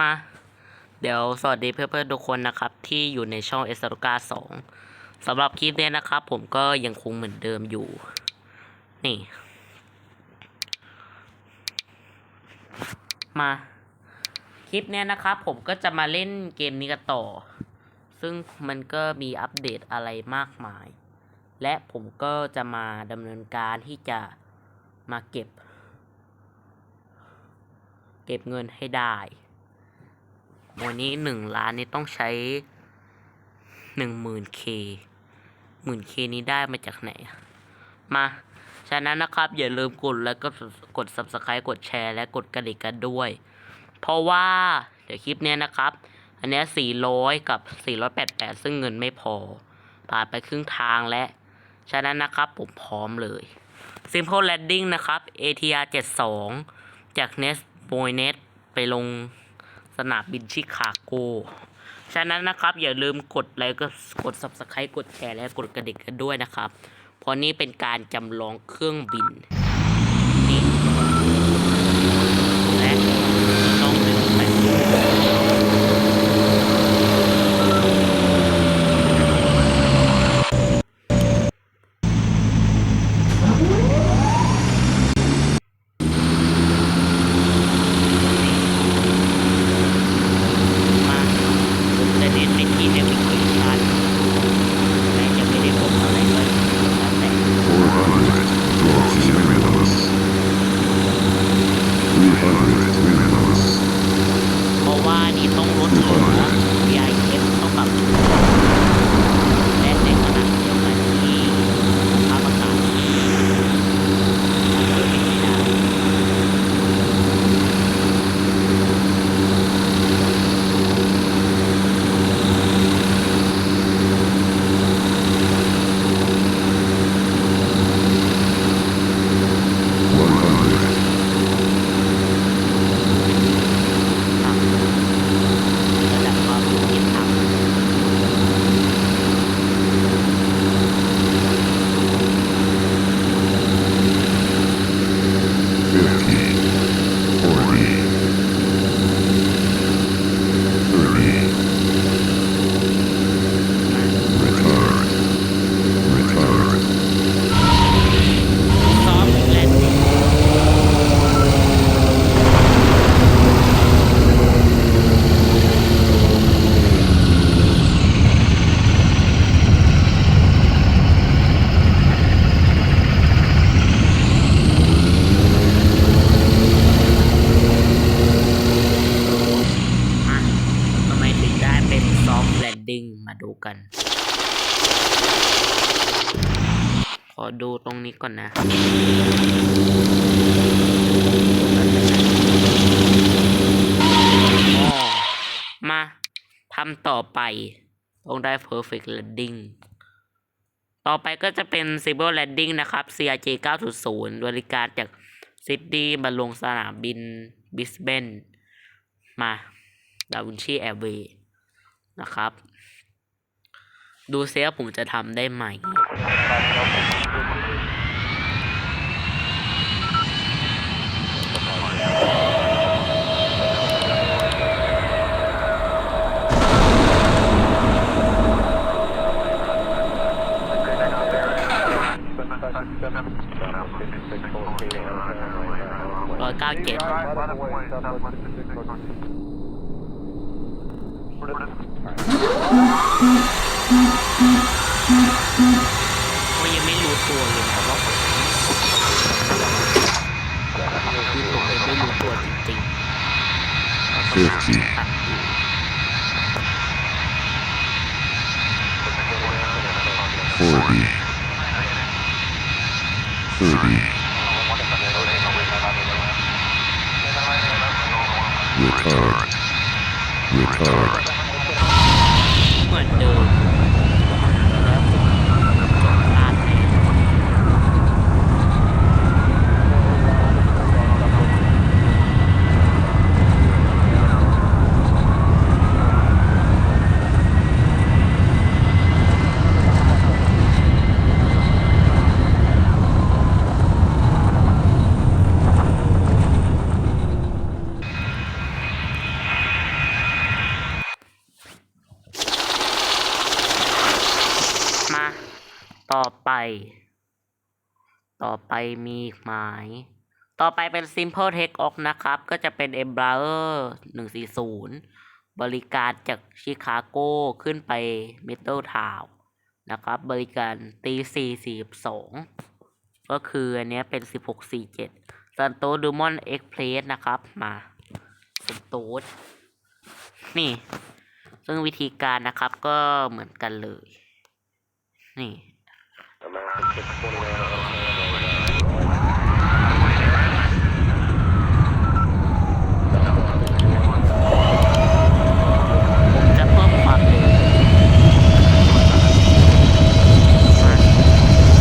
มา เดี๋ยวสวัสดีเพื่อนๆทุกคนนะครับ ที่อยู่ในช่องเอสโรกาสองสำหรับคลิปเนี้ยนะครับ ผมก็ยังคงเหมือนเดิมอยู่ นี่ มา คลิปเนี้ยนะครับ ผมก็จะมาเล่นเกมนี้กันต่อ ซึ่งมันก็มีอัปเดตอะไรมากมาย และผมก็จะมาดำเนินการที่จะมาเก็บ เก็บเงินให้ได้ วันนี้หนึ่งล้านนี่ต้องใช้หนึ่งหมื่นเคหมื่นเคนี้ได้มาจากไหน มาฉะนั้นนะครับ อย่าลืมกดแล้วก็กด subscribe กดแชร์และกดกระดิ่งกันด้วย เพราะว่า เดี๋ยวคลิปเนี้ยนะครับ อันเนี้ย400 กับ 488 ซึ่งเงินไม่พอ ผ่านไปครึ่งทางและ ฉะนั้นนะครับผมพร้อมเลย Simple Landing นะครับ ATR 72 จาก Nest b o y n e t ไปลง สนามบินชิคาโก ฉะนั้นนะครับ อย่าลืมกดไลค์ก็กด subscribe กดแชร์และกดกระดิ่งกันด้วยนะครับ เพราะนี่เป็นการจำลองเครื่องบิน มาดูกัน ขอดูตรงนี้ก่อนนะอ๋อมาทำต่อไป ต้องได้ perfect landing ต่อไปก็จะเป็น Civil Landing นะครับ CRJ 9.0 บริการจากซิดนีย์มาลงสนามบินบิสเบนมา ดาวินชีแอร์เวย์นะครับ ดูเสียผมจะทำได้ไหม ร้อยเก้าเจ็ด ก็ยังไม่รู้ตัวเลยนะว่าคือผมเองไม่รู้ตัวจริงๆเรากำลังอัดอยู่ 40, 30, retard, retard, เหมือนเดิม ต่อไปมีอีกหมาย ต่อไปเป็น Simple Take Off นะครับ ก็จะเป็น e m b r a e r 140 บริการจากชิคาโกขึ้นไป Middle Town นะครับ บริการตี442ก็คืออันนี้เป็น 1647ซันโตดูมอนเอ็กเพลสนะครับ มาซันโตสนี่ ซึ่งวิธีการนะครับก็เหมือนกันเลย นี่ จะเพิ่มความเร็วมา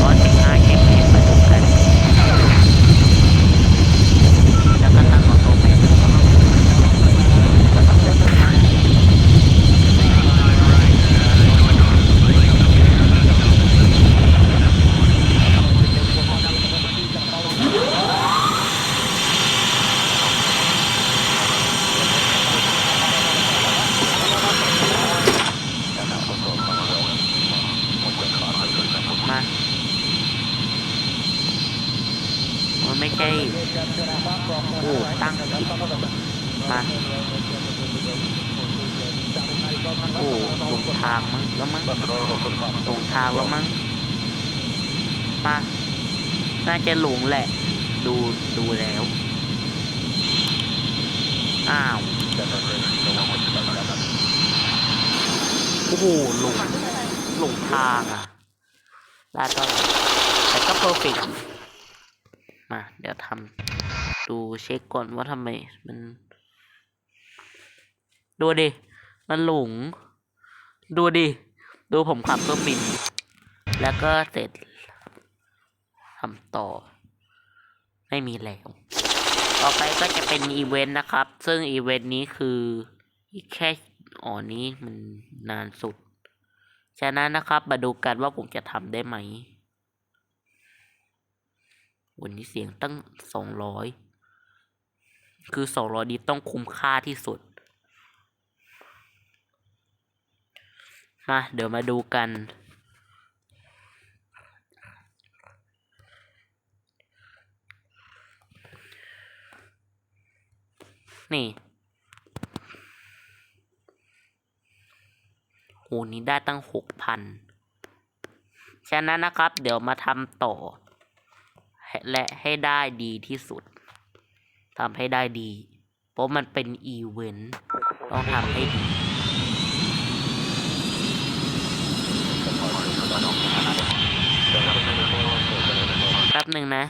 ร้อยสิบห้าเช็คเองมาดูกัน แล้วก็ตั้งออโต้แมทมามัน ไม่ใช่โอ้ตั้งผิดมาโอ้ตรงทางมั้งแล้วมั้งตรงทางแล้วมั้งมาน่าจะหลงแหละ ดูดูแล้ว อ้าวโอ้โหหลงหลงทางอะได้เท่าไหร่แต่ก็เพอร์เฟก มา เดี๋ยวทำดูเช็คก่อนว่าทำไมมันดูดิ มันหลง ดูดิ ดูผมขับเครื่องบิน แล้วก็เสร็จทำต่อ ไม่มีแล้ว ต่อไปก็จะเป็นอีเวนต์นะครับ ซึ่งอีเวนต์นี้คืออีกแค่อ๋อนี้มันนานสุด ฉะนั้นนะครับ มาดูกันว่าผมจะทำได้ไหม วันนี้เสียงตั้งสองร้อยคือสองร้อยนี้ต้องคุ้มค่าที่สุด มาเดี๋ยวมาดูกัน นี่โหนี้ได้ตั้งหกพันฉะนั้นนะครับ เดี๋ยวมาทำต่อ และให้ได้ดีที่สุดทำให้ได้ดี เพราะมันเป็นอีเวนต์ต้องทำให้ดีแป๊บหนึ่งนะ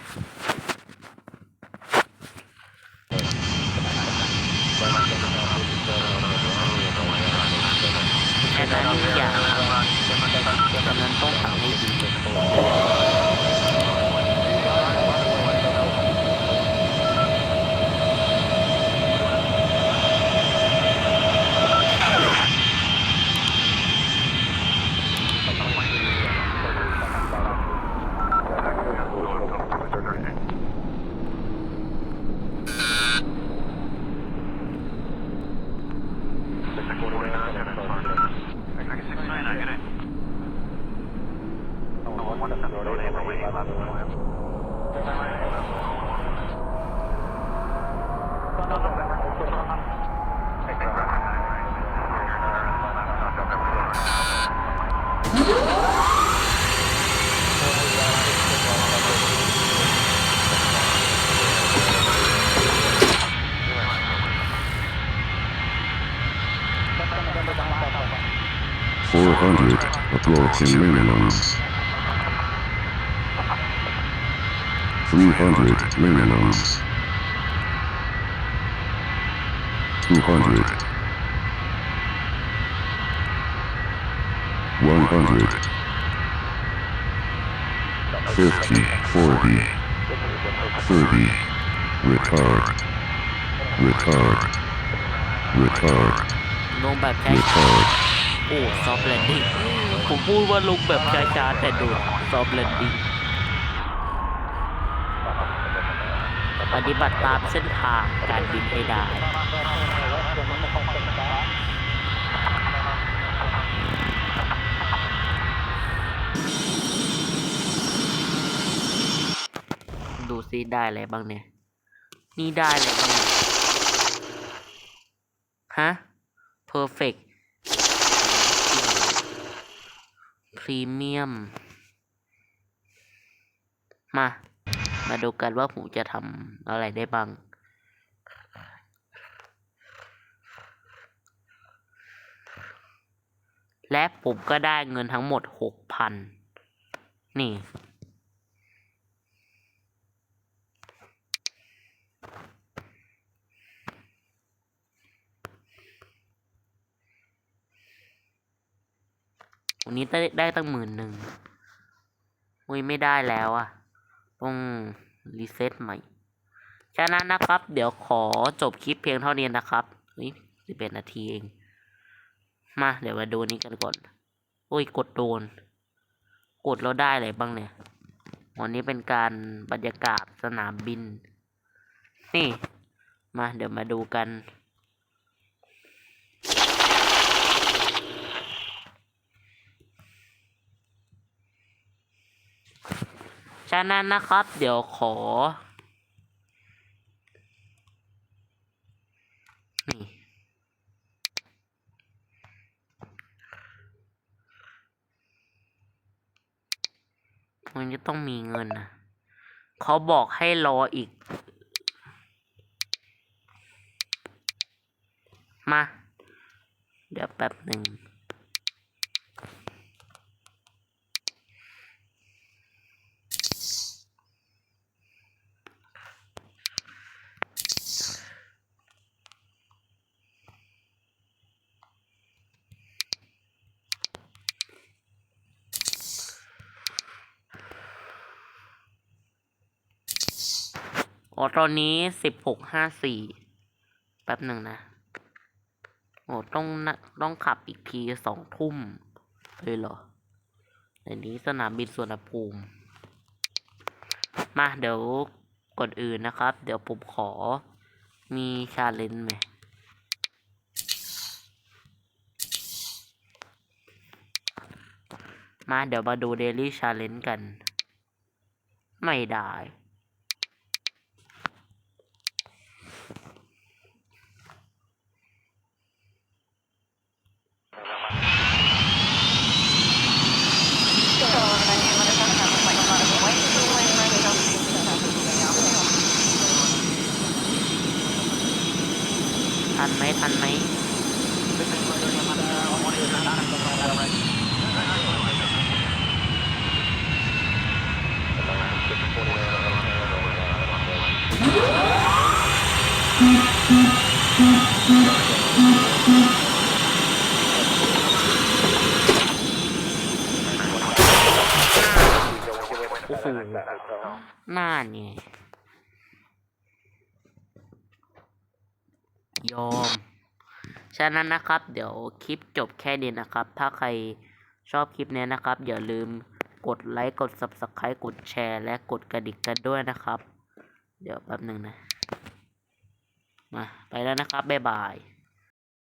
100 approaching minimums. 300 minimums. 200. 100. 50, 40, 30, retard, retard, retard, retard. โอ้ซอฟแลนดิ้งผมพูดว่าลงแบบช้าๆแต่ดูซอฟแลนดิ้งปฏิบัติตามเส้นทางการบินให้ได้ดูซิได้อะไรบ้างเนี่ย นี่ได้อะไรบ้างฮะ perfect รีเมียม มา มาดูกันว่าผมจะทำอะไรได้บ้าง และผมก็ได้เงินทั้งหมดหกพันนี่ วันนี้ได้ได้ตั้งหมื่นหนึ่งอุ้ยไม่ได้แล้วอะต้องรีเซ็ตใหม่ฉะนั้นนะครับ เดี๋ยวขอจบคลิปเพียงเท่านี้นะครับเฮ้ยสิบเอ็ดนาทีเอง มาเดี๋ยวมาดูนี้กันก่อนโอ้ยกดโดน กดแล้วได้อะไรบ้างเนี่ยวันนี้เป็นการบรรยากาศสนามบิน นี่ มาเดี๋ยวมาดูกัน ฉะนั้นนะครับ เดี๋ยวขอ นี่ มันจะต้องมีเงินนะเขาบอกให้รออีก มา เดี๋ยวแป๊บหนึ่ง อ๋อตอนนี้สิบหกห้าสี่แป๊บหนึ่งนะ โอ้ต้องนะต้องขับอีกทีสองทุ่มเลยเหรอในนี้สนามบินสุวรรณภูมิ มาเดี๋ยวก่อนอื่นนะครับ เดี๋ยวผมขอมีชาเลนจ์ไหมมาเดี๋ยวมาดูเดลี่ชาเลนจ์กัน ไม่ได้ ทันไหมทันไหมโอ้โหหน้าเนี่ ยอม ฉะนั้นนะครับ เดี๋ยวคลิปจบแค่นี้นะครับ ถ้าใครชอบคลิปนี้นะครับ อย่าลืมกดไลค์กด subscribe กดแชร์ และกดกระดิ่งกันด้วยนะครับ เดี๋ยวแป๊บหนึ่งนะ มา ไปแล้วนะครับ บ๊ายบาย